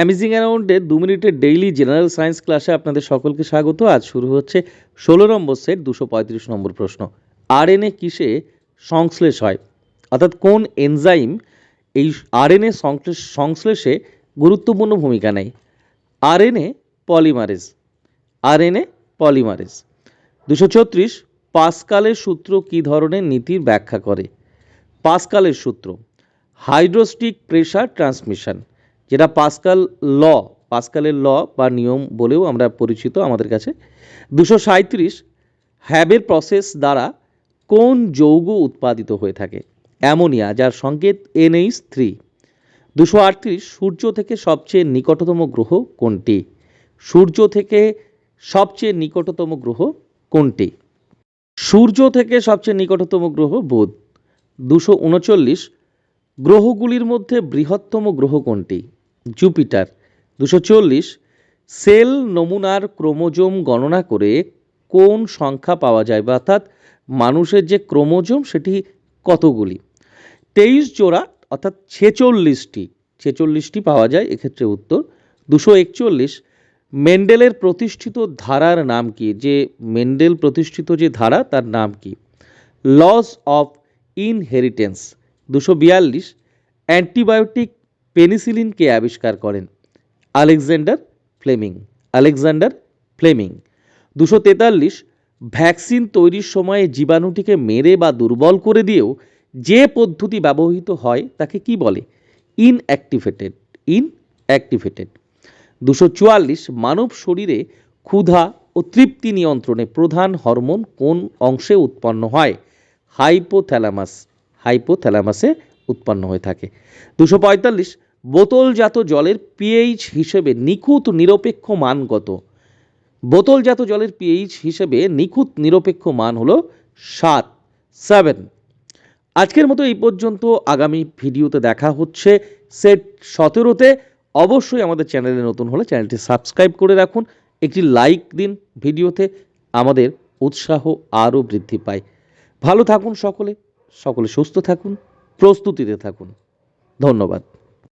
Amazing অ্যারাউন্ডে দু মিনিটের daily general science ক্লাসে আপনাদের সকলকে স্বাগত। আজ শুরু হচ্ছে ষোলো নম্বর সেট দুশো পঁয়ত্রিশ নম্বর প্রশ্ন। আরএনএ কিসে সংশ্লেষ হয়? অর্থাৎ কোন এনজাইম এই আরএনএ সংশ্লেষ, সংশ্লেষে গুরুত্বপূর্ণ ভূমিকা নেয়? আর আরএনএ পলিমারেজ আরএনএ পলিমারেজ দুশো ছত্রিশ, পাসকালের সূত্র কী ধরনের নীতির ব্যাখ্যা করে? পাসকালের সূত্র। হাইড্রোস্টিক প্রেশার ট্রান্সমিশন যেটা পাসকাল ল, পাসকালের ল বা নিয়ম বলেও আমরা পরিচিত আমাদের কাছে। দুশো সাঁত্রিশ হ্যাবের প্রসেস দ্বারা কোন যৌগ উৎপাদিত হয়ে থাকে? অ্যামোনিয়া, যার সংকেত এনএইচ থ্রি। দুশো আটত্রিশ সূর্য থেকে সবচেয়ে নিকটতম গ্রহ কোনটি? সূর্য থেকে সবচেয়ে নিকটতম গ্রহ কোনটি? সূর্য থেকে সবচেয়ে নিকটতম গ্রহ বুধ। দুশো উনচল্লিশ গ্রহগুলির মধ্যে বৃহত্তম গ্রহ কোনটি? জুপিটার। দুশো চল্লিশ, সেল নমুনার ক্রোমোজোম গণনা করে কোন সংখ্যা পাওয়া যায় বা অর্থাৎ মানুষের যে ক্রোমোজোম সেটি কতগুলি? তেইশ জোড়া, অর্থাৎ ছেচল্লিশটি ছেচল্লিশটি পাওয়া যায় এক্ষেত্রে উত্তর। দুশো একচল্লিশ, মেন্ডেলের প্রতিষ্ঠিত ধারার নাম কি? যে মেন্ডেল প্রতিষ্ঠিত যে ধারা, তার নাম কি? Loss of inheritance. দুশো বিয়াল্লিশ, অ্যান্টিবায়োটিক পেনিসিলিনকে আবিষ্কার করেন? Alexander Fleming. Alexander Fleming. দুশো তেতাল্লিশ ভ্যাকসিন তৈরির সময়ে জীবাণুটিকে মেরে বা দুর্বল করে দিয়েও যে পদ্ধতি ব্যবহৃত হয় তাকে কি বলে? ইনঅ্যাক্টিভেটেড ইনঅ্যাক্টিভেটেড দুশো চুয়াল্লিশ মানব শরীরে ক্ষুধা ও তৃপ্তি নিয়ন্ত্রণে প্রধান হরমোন কোন অংশে উৎপন্ন হয়? হাইপোথ্যালামাস। হাইপোথ্যালামাসে উৎপন্ন হয়ে থাকে। দুশো পঁয়তাল্লিশ, বোতলজাত জলের পিএইচ হিসেবে নিখুঁত নিরপেক্ষ মান কত? বোতলজাত জলের পিএইচ হিসেবে নিখুঁত নিরপেক্ষ মান হলো সাত সেভেন আজকের মতো এই পর্যন্ত আগামী ভিডিওতে দেখা হচ্ছে সেট সতেরোতে। অবশ্যই আমাদের চ্যানেলে নতুন হলে চ্যানেলটি সাবস্ক্রাইব করে রাখুন। একটি লাইক দিন ভিডিওতে, আমাদের উৎসাহ আরও বৃদ্ধি পায়। ভালো থাকুন সকলে সকলে সুস্থ থাকুন। প্রস্তুতিতে থাকুন। ধন্যবাদ।